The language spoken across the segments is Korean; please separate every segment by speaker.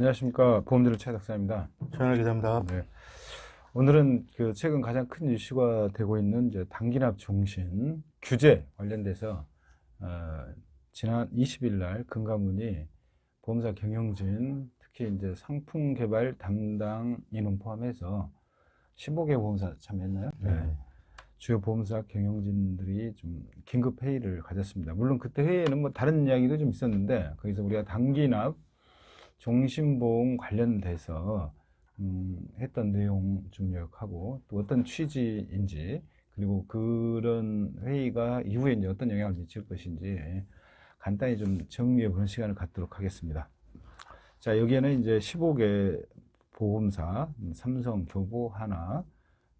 Speaker 1: 안녕하십니까 보험들 최 작사입니다.
Speaker 2: 최현일 기자입니다.
Speaker 1: 네. 오늘은 그 최근 가장 큰 이슈가 되고 있는 이제 단기납 종신 규제 관련돼서 어, 지난 20일 날 금감원이 보험사 경영진 특히 이제 상품 개발 담당 인원 포함해서 15개 보험사 참여했나요?
Speaker 2: 네.
Speaker 1: 주요 보험사 경영진들이 좀 긴급 회의를 가졌습니다. 물론 그때 회의에는 뭐 다른 이야기도 좀 있었는데 거기서 우리가 단기납 종신보험 관련돼서 음, 했던 내용 좀 요약하고 또 어떤 취지인지 그리고 그런 회의가 이후에 이제 어떤 영향을 미칠 것인지 간단히 좀 정리해 보는 시간을 갖도록 하겠습니다. 자, 여기에는 이제 15개 보험사, 음, 삼성, 교보, 하나,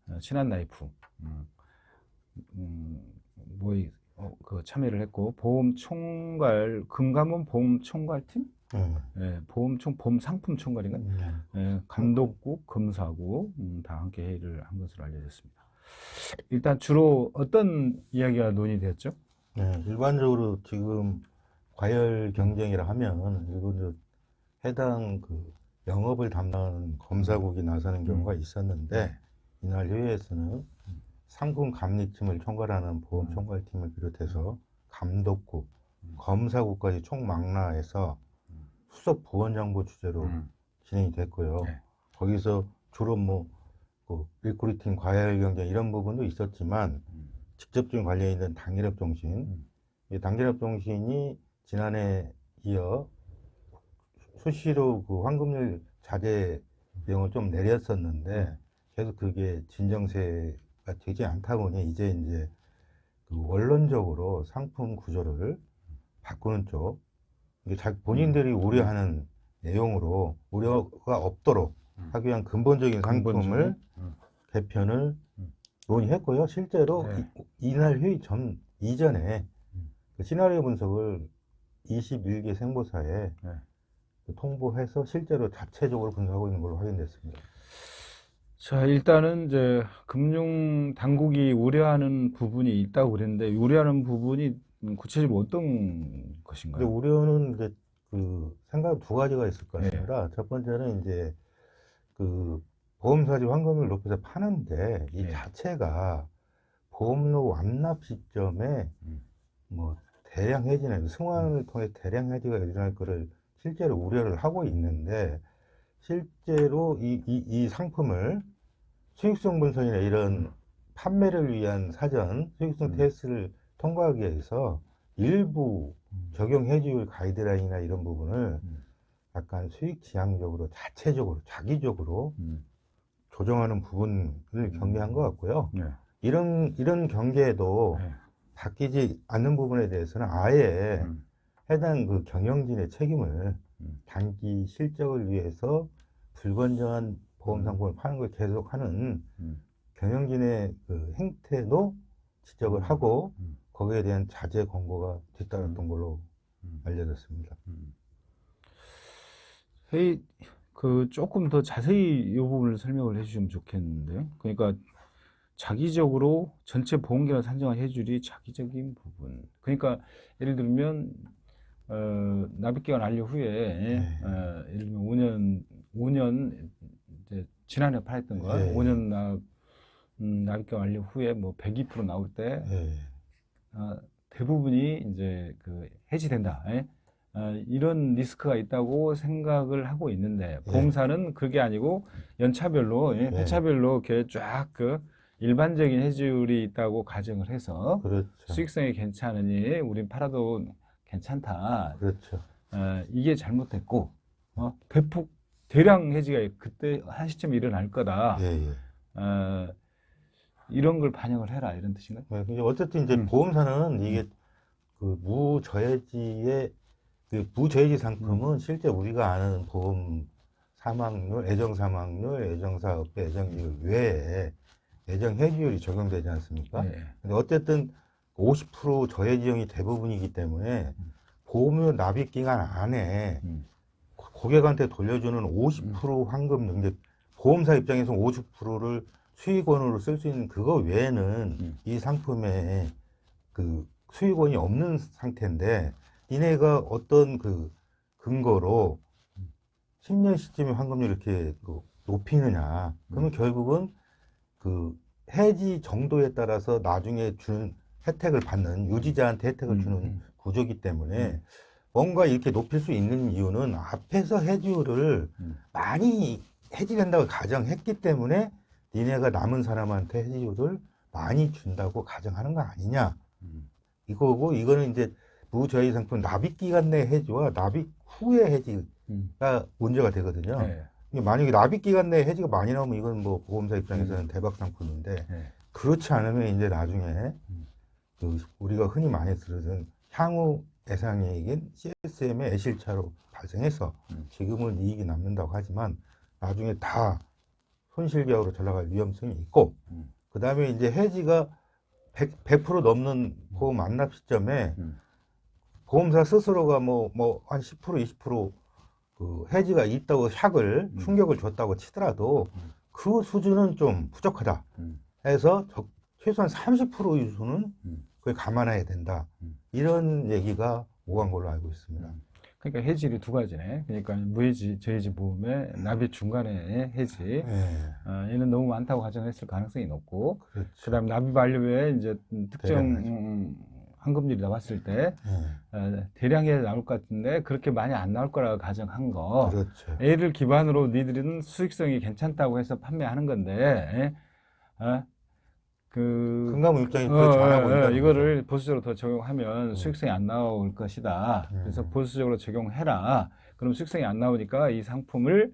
Speaker 1: 어, 신한라이프, 음, 음, 뭐이 어, 그 참여를 했고 보험 총괄 금감원 보험 총괄팀,
Speaker 2: 네.
Speaker 1: 예, 보험 총 보험 상품 총괄인가?
Speaker 2: 네.
Speaker 1: 예, 감독국, 검사국 음, 다 함께 회의를 한 것으로 알려졌습니다. 일단 주로 어떤 이야기가 논의되었죠?
Speaker 2: 네, 일반적으로 지금 과열 경쟁이라 하면 일본은 해당 그 영업을 담당하는 검사국이 나서는 경우가 있었는데 이날 회의에서는 상품 감리팀을 총괄하는 보험
Speaker 1: 음.
Speaker 2: 총괄팀을 비롯해서 감독국, 검사국까지 총망라해서 수석 보안정보 주제로
Speaker 1: 음,
Speaker 2: 진행이 됐고요.
Speaker 1: 네.
Speaker 2: 거기서 주로 뭐, 그 리크루팅, 과열 경쟁 이런 부분도 있었지만
Speaker 1: 음.
Speaker 2: 직접적인 관련이 있는 단기납 종신,
Speaker 1: 음.
Speaker 2: 이 단기납 종신이 지난해 이어 수시로 그 환급률 자제 비용을 좀 내렸었는데 계속 그게 진정세가 되지 않다 보니 이제 이제 그 원론적으로 상품 구조를 바꾸는 쪽 본인들이 우려하는 내용으로 우려가 없도록
Speaker 1: 음.
Speaker 2: 하기 위한 근본적인 상품을
Speaker 1: 음.
Speaker 2: 개편을
Speaker 1: 음.
Speaker 2: 논의했고요. 실제로
Speaker 1: 네.
Speaker 2: 이, 날 회의 전 이전에
Speaker 1: 음.
Speaker 2: 그 시나리오 분석을 21개 생보사에
Speaker 1: 네.
Speaker 2: 그 통보해서 실제로 자체적으로 분석하고 있는 걸로 확인됐습니다.
Speaker 1: 자, 일단은 이제 금융 당국이 우려하는 부분이 있다고 그랬는데 우려하는 부분이 음, 구체적으로 어떤
Speaker 2: 근데
Speaker 1: 것인가요?
Speaker 2: 우려는 이제 그 생각 두 가지가 있을
Speaker 1: 네.
Speaker 2: 것입니다. 첫 번째는 이제 그 보험사지 환급을 높여서 파는데 이
Speaker 1: 네.
Speaker 2: 자체가 보험료 완납 시점에
Speaker 1: 음.
Speaker 2: 뭐 대량 해지나 승환을 통해 대량 해지가 일어날 거를 실제로 우려를 하고 있는데 실제로 이, 이, 이 상품을 수익성 분석이나 이런 판매를 위한 사전 수익성
Speaker 1: 음.
Speaker 2: 테스트를 통과하기 위해서 일부
Speaker 1: 음.
Speaker 2: 적용 해지율 가이드라인이나 이런 부분을
Speaker 1: 음.
Speaker 2: 약간 수익 지향적으로 자체적으로 자기적으로
Speaker 1: 음.
Speaker 2: 조정하는 부분을 경계한 것 같고요.
Speaker 1: 네.
Speaker 2: 이런 이런 경계도
Speaker 1: 네.
Speaker 2: 바뀌지 않는 부분에 대해서는 아예
Speaker 1: 음.
Speaker 2: 해당 그 경영진의 책임을
Speaker 1: 음.
Speaker 2: 단기 실적을 위해서 불건전한 보험
Speaker 1: 음.
Speaker 2: 상품을 파는 걸 계속하는
Speaker 1: 음.
Speaker 2: 경영진의 그 행태도 지적을 하고
Speaker 1: 음.
Speaker 2: 거기에 대한 자제 권고가 뒤따랐던 걸로
Speaker 1: 음.
Speaker 2: 알려졌습니다.
Speaker 1: 음. 회의 그 조금 더 자세히 이 부분을 설명을 해주시면 좋겠는데요. 그러니까 자기적으로 전체 보험기관 산정한 해줄이 자기적인 부분. 그러니까 예를 들면 어, 납입기간 완료 후에 어, 예를 들면 5년 5년 이제 지난해 팔았던 거
Speaker 2: 네.
Speaker 1: 5년 납 음, 납입기간 완료 후에 뭐 102% 나올 때
Speaker 2: 예.
Speaker 1: 어, 대부분이 이제 그 해지된다. 예? 어, 이런 리스크가 있다고 생각을 하고 있는데
Speaker 2: 예.
Speaker 1: 보험사는 그게 아니고 연차별로 예,
Speaker 2: 예.
Speaker 1: 회차별로 이렇게 쫙 그 일반적인 해지율이 있다고 가정을 해서
Speaker 2: 그렇죠.
Speaker 1: 수익성이 괜찮으니 우린 팔아도 괜찮다.
Speaker 2: 그렇죠.
Speaker 1: 어, 이게 잘못됐고 어, 대폭 대량 해지가 그때 한 시점에 일어날 거다.
Speaker 2: 예, 예.
Speaker 1: 어, 이런 걸 반영을 해라 이런 뜻인가요?
Speaker 2: 네, 근데 어쨌든 이제
Speaker 1: 음.
Speaker 2: 보험사는 이게 그 무저해지의 그 무저해지 상품은 실제 우리가 아는 보험 사망률, 애정 사망률, 애정 사업비, 애정지율 외에 애정 해지율이 적용되지 않습니까?
Speaker 1: 예.
Speaker 2: 근데 어쨌든 50% 저해지형이 대부분이기 때문에 보험료 납입 기간 안에
Speaker 1: 음.
Speaker 2: 고- 고객한테 돌려주는 50% 환급 능력, 보험사 입장에서 50%를 수익원으로 쓸 수 있는 그거 외에는
Speaker 1: 음.
Speaker 2: 이 상품에 그 수익원이 없는 상태인데, 니네가 어떤 그 근거로 10년 시점에 환급률 이렇게 그 높이느냐. 그러면 결국은 그 해지 정도에 따라서 나중에 주는 혜택을 받는 유지자한테 혜택을
Speaker 1: 음,
Speaker 2: 주는
Speaker 1: 음.
Speaker 2: 구조기 때문에
Speaker 1: 음.
Speaker 2: 뭔가 이렇게 높일 수 있는 이유는 앞에서 해지율을
Speaker 1: 음.
Speaker 2: 많이 해지된다고 가정했기 때문에 니네가 남은 사람한테 해지율을 많이 준다고 가정하는 거 아니냐
Speaker 1: 음.
Speaker 2: 이거고 이거는 이제 무저희 상품 납입 기간 내 해지와 납입 후의 해지가
Speaker 1: 음.
Speaker 2: 문제가 되거든요.
Speaker 1: 네.
Speaker 2: 만약에 납입 기간 내 해지가 많이 나오면 이건 뭐 보험사 입장에서는 대박 상품인데
Speaker 1: 네.
Speaker 2: 그렇지 않으면 이제 나중에
Speaker 1: 음.
Speaker 2: 그 우리가 흔히 많이 들으던 향후 예상이익인 CSM의 애실차로 발생해서
Speaker 1: 음.
Speaker 2: 지금은 이익이 남는다고 하지만 나중에 다 손실기업으로 전락할 위험성이 있고
Speaker 1: 음.
Speaker 2: 그 다음에 이제 해지가 100, 100% 넘는 보험 완납 시점에
Speaker 1: 음.
Speaker 2: 보험사 스스로가 뭐 뭐 한 10% 20%그 해지가 있다고 샥을
Speaker 1: 음.
Speaker 2: 충격을 줬다고 치더라도
Speaker 1: 음.
Speaker 2: 그 수준은 좀 부족하다
Speaker 1: 음.
Speaker 2: 해서 적- 최소한 30% 이수는
Speaker 1: 음.
Speaker 2: 그걸 감안해야 된다
Speaker 1: 음.
Speaker 2: 이런 얘기가 오간 걸로 알고 있습니다.
Speaker 1: 음. 그러니까 해지율이 두 가지네. 그러니까 무해지, 저해지 보험의 납입 중간에 해지.
Speaker 2: 네,
Speaker 1: 어, 얘는 너무 많다고 가정했을 가능성이 높고,
Speaker 2: 그렇죠.
Speaker 1: 그다음 납입 완료에 이제 특정. 음, 환급률이 나왔을 때
Speaker 2: 네,
Speaker 1: 어, 대량에 나올 것 같은데 그렇게 많이 안 나올 거라고 가정한 거.
Speaker 2: 그렇죠.
Speaker 1: A를 기반으로 니들은 수익성이 괜찮다고 해서 판매하는 건데, 예? 어? 그
Speaker 2: 금감원 입장이
Speaker 1: 어,
Speaker 2: 그렇지 않아
Speaker 1: 어. 어, 이거를 보수적으로 더 적용하면
Speaker 2: 음.
Speaker 1: 수익성이 안 나올 것이다.
Speaker 2: 음.
Speaker 1: 그래서 보수적으로 적용해라. 그럼 수익성이 안 나오니까 이 상품을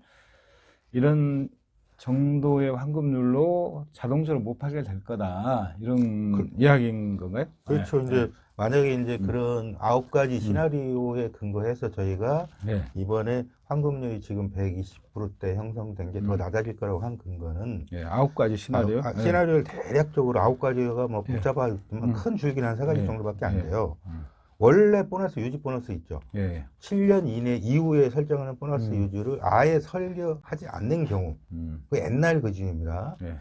Speaker 1: 이런 정도의 환급률로 자동적으로 못 팔게 될 거다. 이런
Speaker 2: 그-
Speaker 1: 이야기인 건가요?
Speaker 2: 그렇죠.
Speaker 1: 네.
Speaker 2: 이제 만약에 이제
Speaker 1: 음.
Speaker 2: 그런 아홉 가지 시나리오에 근거해서 저희가
Speaker 1: 네.
Speaker 2: 이번에 환급률이 지금 120%대 형성된 게더
Speaker 1: 음.
Speaker 2: 낮아질 거라고 한 근거는
Speaker 1: 네, 아홉 가지 시나리오.
Speaker 2: 아, 아,
Speaker 1: 네.
Speaker 2: 시나리오를 대략적으로 아홉 가지가 뭐
Speaker 1: 예.
Speaker 2: 복잡하지만
Speaker 1: 음.
Speaker 2: 큰 줄기는 한 세 가지
Speaker 1: 예.
Speaker 2: 정도밖에 안
Speaker 1: 예.
Speaker 2: 돼요.
Speaker 1: 음.
Speaker 2: 원래 보너스 유지 보너스 있죠.
Speaker 1: 예.
Speaker 2: 7년 이내 이후에 설정하는 보너스
Speaker 1: 음.
Speaker 2: 유지를 아예 설려하지 않는 경우
Speaker 1: 음.
Speaker 2: 그 옛날 기준입니다.
Speaker 1: 예.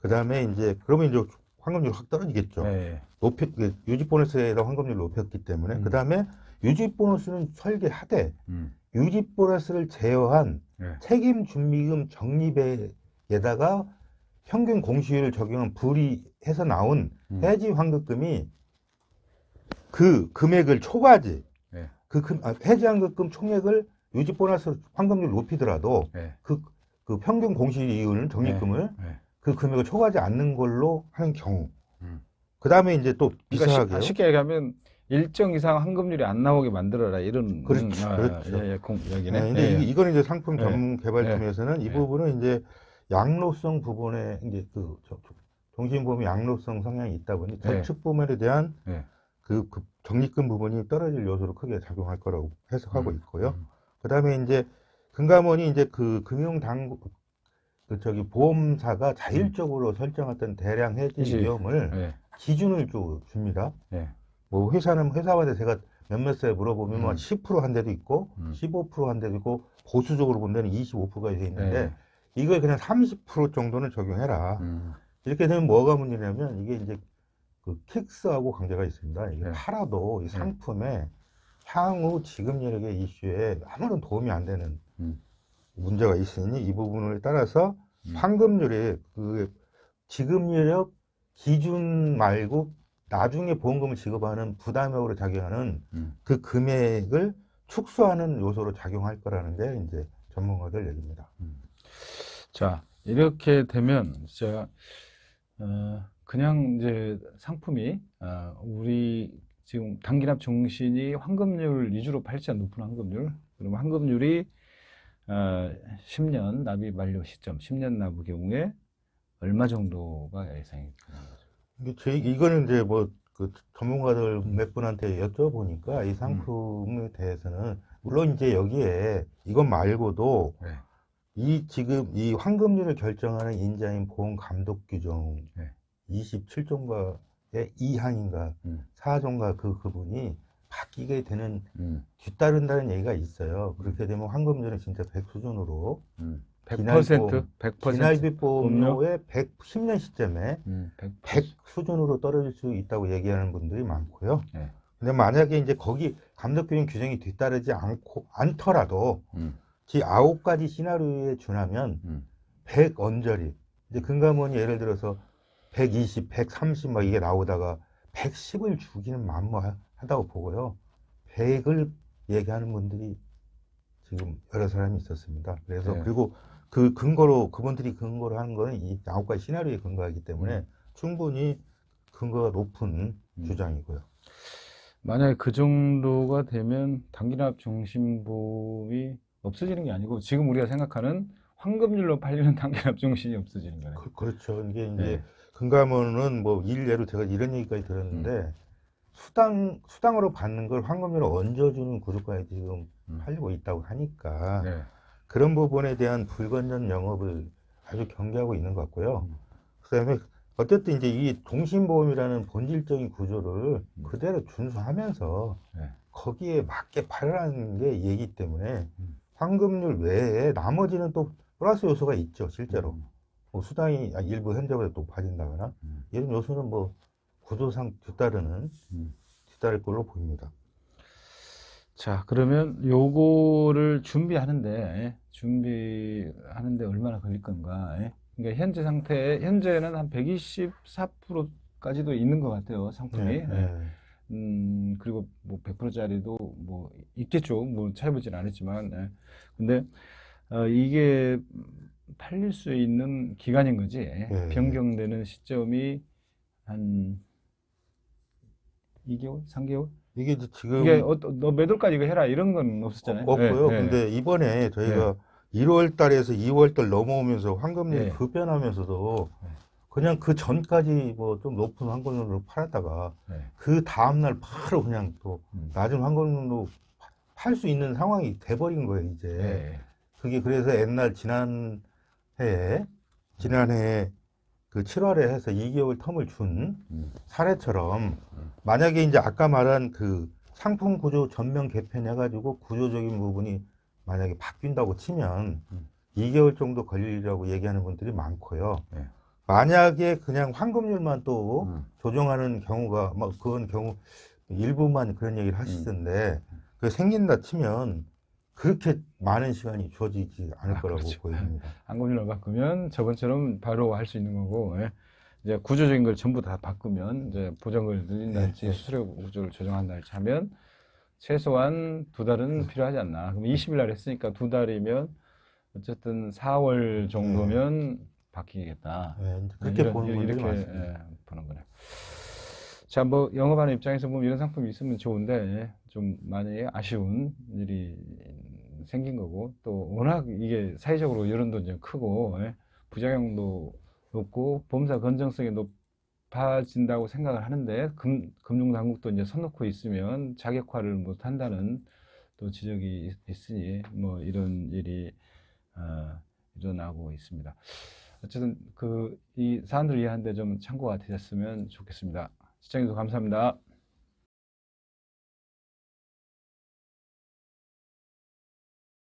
Speaker 2: 그 다음에 이제 그러면 이제 환급률 확 떨어지겠죠.
Speaker 1: 예.
Speaker 2: 높이 그 유지 보너스에다 환급률 높였기 때문에
Speaker 1: 음.
Speaker 2: 그 다음에 유지 보너스는 설계하되
Speaker 1: 음.
Speaker 2: 유지 보너스를 제어한
Speaker 1: 예.
Speaker 2: 책임 준비금 적립에다가 평균 공시율을 적용한 불이해서 나온
Speaker 1: 음.
Speaker 2: 해지 환급금이 그 금액을 초과하지
Speaker 1: 예.
Speaker 2: 그 금, 아, 해지 환급금 총액을 유지 보너스 환급률 높이더라도
Speaker 1: 예.
Speaker 2: 그, 그 평균 공시이율 적립금을
Speaker 1: 예.
Speaker 2: 그 금액을 초과하지 않는 걸로 하는 경우
Speaker 1: 음.
Speaker 2: 그 다음에 이제 또
Speaker 1: 그러니까
Speaker 2: 비슷하게요.
Speaker 1: 쉽- 쉽게 얘기하면 일정 이상 환급률이 안 나오게 만들어라 이런
Speaker 2: 그렇죠,
Speaker 1: 아,
Speaker 2: 그렇죠.
Speaker 1: 예, 예, 공,
Speaker 2: 네,
Speaker 1: 얘기네.
Speaker 2: 근데
Speaker 1: 예,
Speaker 2: 이- 이거는 이제 상품
Speaker 1: 네.
Speaker 2: 전문 개발팀에서는 이
Speaker 1: 네.
Speaker 2: 부분은 이제 양로성 부분에 이제 그 저- 저- 종신보험의 양로성 성향이 있다 보니
Speaker 1: 네.
Speaker 2: 저축 부분에 대한
Speaker 1: 네.
Speaker 2: 그, 그 적립금 부분이 떨어질 요소로 크게 작용할 거라고 해석하고
Speaker 1: 음,
Speaker 2: 있고요.
Speaker 1: 음.
Speaker 2: 그 다음에 이제 금감원이 이제 그 금융 당국 그 저기 보험사가 자율적으로 설정했던 대량 해지
Speaker 1: 그치.
Speaker 2: 위험을
Speaker 1: 예,
Speaker 2: 기준을 주, 줍니다.
Speaker 1: 예.
Speaker 2: 뭐 회사는 회사마다 제가 몇몇 세 물어보면 뭐
Speaker 1: 음.
Speaker 2: 10%한 데도 있고
Speaker 1: 음.
Speaker 2: 15%한 데도 있고 보수적으로 본 데는 25%가 돼 있는데
Speaker 1: 예.
Speaker 2: 이걸 그냥 30% 정도는 적용해라.
Speaker 1: 음.
Speaker 2: 이렇게 되면 뭐가 문제냐면 이게 이제 그 킥스하고 관계가 있습니다. 이게
Speaker 1: 네.
Speaker 2: 팔아도 이 상품에 향후 지급 여력의 이슈에 아무런 도움이 안 되는
Speaker 1: 음.
Speaker 2: 문제가 있으니 이 부분을 따라서
Speaker 1: 음.
Speaker 2: 환급률이 그 지급 여력 기준 말고 나중에 보험금을 지급하는 부담액으로 작용하는
Speaker 1: 음.
Speaker 2: 그 금액을 축소하는 요소로 작용할 거라는 게 이제 전문가들 얘기입니다.
Speaker 1: 자, 이렇게 되면 진짜 어, 그냥 이제 상품이 어, 우리 지금 단기납 정신이 환급률 위주로 팔자 높은 환급률 그러면 환급률이 어, 10년 납입 만료 시점 10년 납의 경우에 얼마 정도가 예상이 되는 거죠?
Speaker 2: 이게 제, 이거는 이제 뭐 그 전문가들
Speaker 1: 음.
Speaker 2: 몇 분한테 여쭤보니까 이 상품에 대해서는 물론 이제 여기에 이것 말고도
Speaker 1: 네.
Speaker 2: 이 지금 이 환급률을 결정하는 인자인 보험 감독 규정
Speaker 1: 네.
Speaker 2: 27조인가의 2항인가
Speaker 1: 음.
Speaker 2: 4조인가 그 부분이 바뀌게 되는
Speaker 1: 음,
Speaker 2: 뒤따른다는 얘기가 있어요. 그렇게 되면 환급률은 진짜 100 수준으로
Speaker 1: 음.
Speaker 2: 기날
Speaker 1: 100%
Speaker 2: 보험,
Speaker 1: 100%
Speaker 2: 기날비 보험료의 110년 시점에
Speaker 1: 음, 100,
Speaker 2: 100 수준으로 떨어질 수 있다고 얘기하는 분들이 많고요.
Speaker 1: 네.
Speaker 2: 근데 만약에 이제 거기 감독 규정 규정이 뒤따르지 않고 않더라도
Speaker 1: 음,
Speaker 2: 지 아홉 가지 시나리오에 준하면
Speaker 1: 음.
Speaker 2: 100 언저리 이제 금감원이 예를 들어서 120, 130 막 이게 나오다가 110을 주기는 만무 하다고 보고요. 100을 얘기하는 분들이 지금 여러 사람이 있었습니다. 그래서
Speaker 1: 네.
Speaker 2: 그리고 그 근거로 그분들이 근거로 하는 거는 이 아홉 가지 시나리오에 근거하기 때문에 충분히 근거가 높은
Speaker 1: 음.
Speaker 2: 주장이고요.
Speaker 1: 만약에 그 정도가 되면 단기납 중심보험이 없어지는 게 아니고 지금 우리가 생각하는 황금률로 팔리는 단기납 중심이 없어지는 거네.
Speaker 2: 그, 렇죠 이게 이제
Speaker 1: 네.
Speaker 2: 금감원은 뭐 일례로 제가 이런 얘기까지 들었는데
Speaker 1: 음.
Speaker 2: 수당 수당으로 받는 걸 황금률로 얹어주는 구조까지 지금
Speaker 1: 음.
Speaker 2: 팔리고 있다고 하니까
Speaker 1: 네.
Speaker 2: 그런 부분에 대한 불건전 영업을 아주 경계하고 있는 것 같고요.
Speaker 1: 음.
Speaker 2: 그다음에 어쨌든 이제 이 동신보험이라는 본질적인 구조를
Speaker 1: 음.
Speaker 2: 그대로 준수하면서
Speaker 1: 네.
Speaker 2: 거기에 맞게 팔라는 게 얘기 때문에
Speaker 1: 음.
Speaker 2: 황금률 외에 나머지는 또 플러스 요소가 있죠, 실제로.
Speaker 1: 음.
Speaker 2: 뭐 수당이 일부 현저보다 높아진다거나
Speaker 1: 음.
Speaker 2: 이런 요소는 뭐 구조상 뒤따르는
Speaker 1: 음.
Speaker 2: 뒤따를 걸로 보입니다.
Speaker 1: 자, 그러면 요거를 준비하는데, 예? 준비하는데 얼마나 걸릴 건가? 예? 그러니까 현재 상태, 현재는 한 124%까지도 있는 것 같아요, 상품이.
Speaker 2: 네,
Speaker 1: 예.
Speaker 2: 네.
Speaker 1: 음, 그리고 뭐 100%짜리도 뭐 있겠죠. 뭐 찾아보진 않았지만. 예. 근데, 어, 이게 팔릴 수 있는 기간인 거지.
Speaker 2: 네.
Speaker 1: 변경되는 시점이 한 2개월? 3개월?
Speaker 2: 이게 이제 지금
Speaker 1: 이게 어, 너몇 월까지 이거 해라 이런 건 없었잖아요.
Speaker 2: 없고요.
Speaker 1: 네, 네,
Speaker 2: 근데 이번에 저희가 1월 달에서 2월 달 넘어오면서 황금률이
Speaker 1: 네.
Speaker 2: 급변하면서도
Speaker 1: 네.
Speaker 2: 그냥 그 전까지 뭐 좀 높은 황금률로 팔았다가
Speaker 1: 네.
Speaker 2: 그 다음 날 바로 그냥 또
Speaker 1: 음.
Speaker 2: 낮은 황금률로 팔 수 있는 상황이 돼버린 거예요, 이제.
Speaker 1: 네.
Speaker 2: 그게 그래서 옛날 지난 해에 지난해 그 7월에 해서 2개월 텀을 준
Speaker 1: 음.
Speaker 2: 사례처럼
Speaker 1: 음.
Speaker 2: 만약에 이제 아까 말한 그 상품 구조 전면 개편해가지고 구조적인 부분이 만약에 바뀐다고 치면
Speaker 1: 음.
Speaker 2: 2개월 정도 걸리라고 얘기하는 분들이 많고요.
Speaker 1: 네.
Speaker 2: 만약에 그냥 황금률만 또
Speaker 1: 음.
Speaker 2: 조정하는 경우가 뭐 그건 경우 일부만 그런 얘기를 하시던데 그 생긴다 치면 그렇게 많은 시간이 주어지지 않을
Speaker 1: 아,
Speaker 2: 거라고
Speaker 1: 그렇죠.
Speaker 2: 보입니다.
Speaker 1: 항공률을 바꾸면 저번처럼 바로 할 수 있는 거고 예. 이제 구조적인 걸 전부 다 바꾸면 이제 보정을 늘린다든지
Speaker 2: 네, 네.
Speaker 1: 수수료 구조를 조정한다든지 하면 최소한 두 달은 필요하지 않나. 그럼 20일 날 했으니까 두 달이면 어쨌든 4월 정도면 바뀌겠다.
Speaker 2: 네, 그렇게
Speaker 1: 이런-
Speaker 2: 보는
Speaker 1: 이렇게. 예, 보는 거네. 자, 뭐 영업하는 입장에서 보면 이런 상품이 있으면 좋은데 예, 좀 많이 아쉬운 일이 생긴 거고 또 워낙 이게 사회적으로 여론도 이제 크고 예, 부작용도 높고 보험사 건전성이 높아진다고 생각을 하는데 금, 금융당국도 이제 손 놓고 있으면 자격화를 못 한다는 또 지적이 있- 있으니 뭐 이런 일이 어, 일어나고 있습니다. 어쨌든 그 이 사안들을 이해하는데 좀 참고가 되셨으면 좋겠습니다. 시청해주셔서 감사합니다.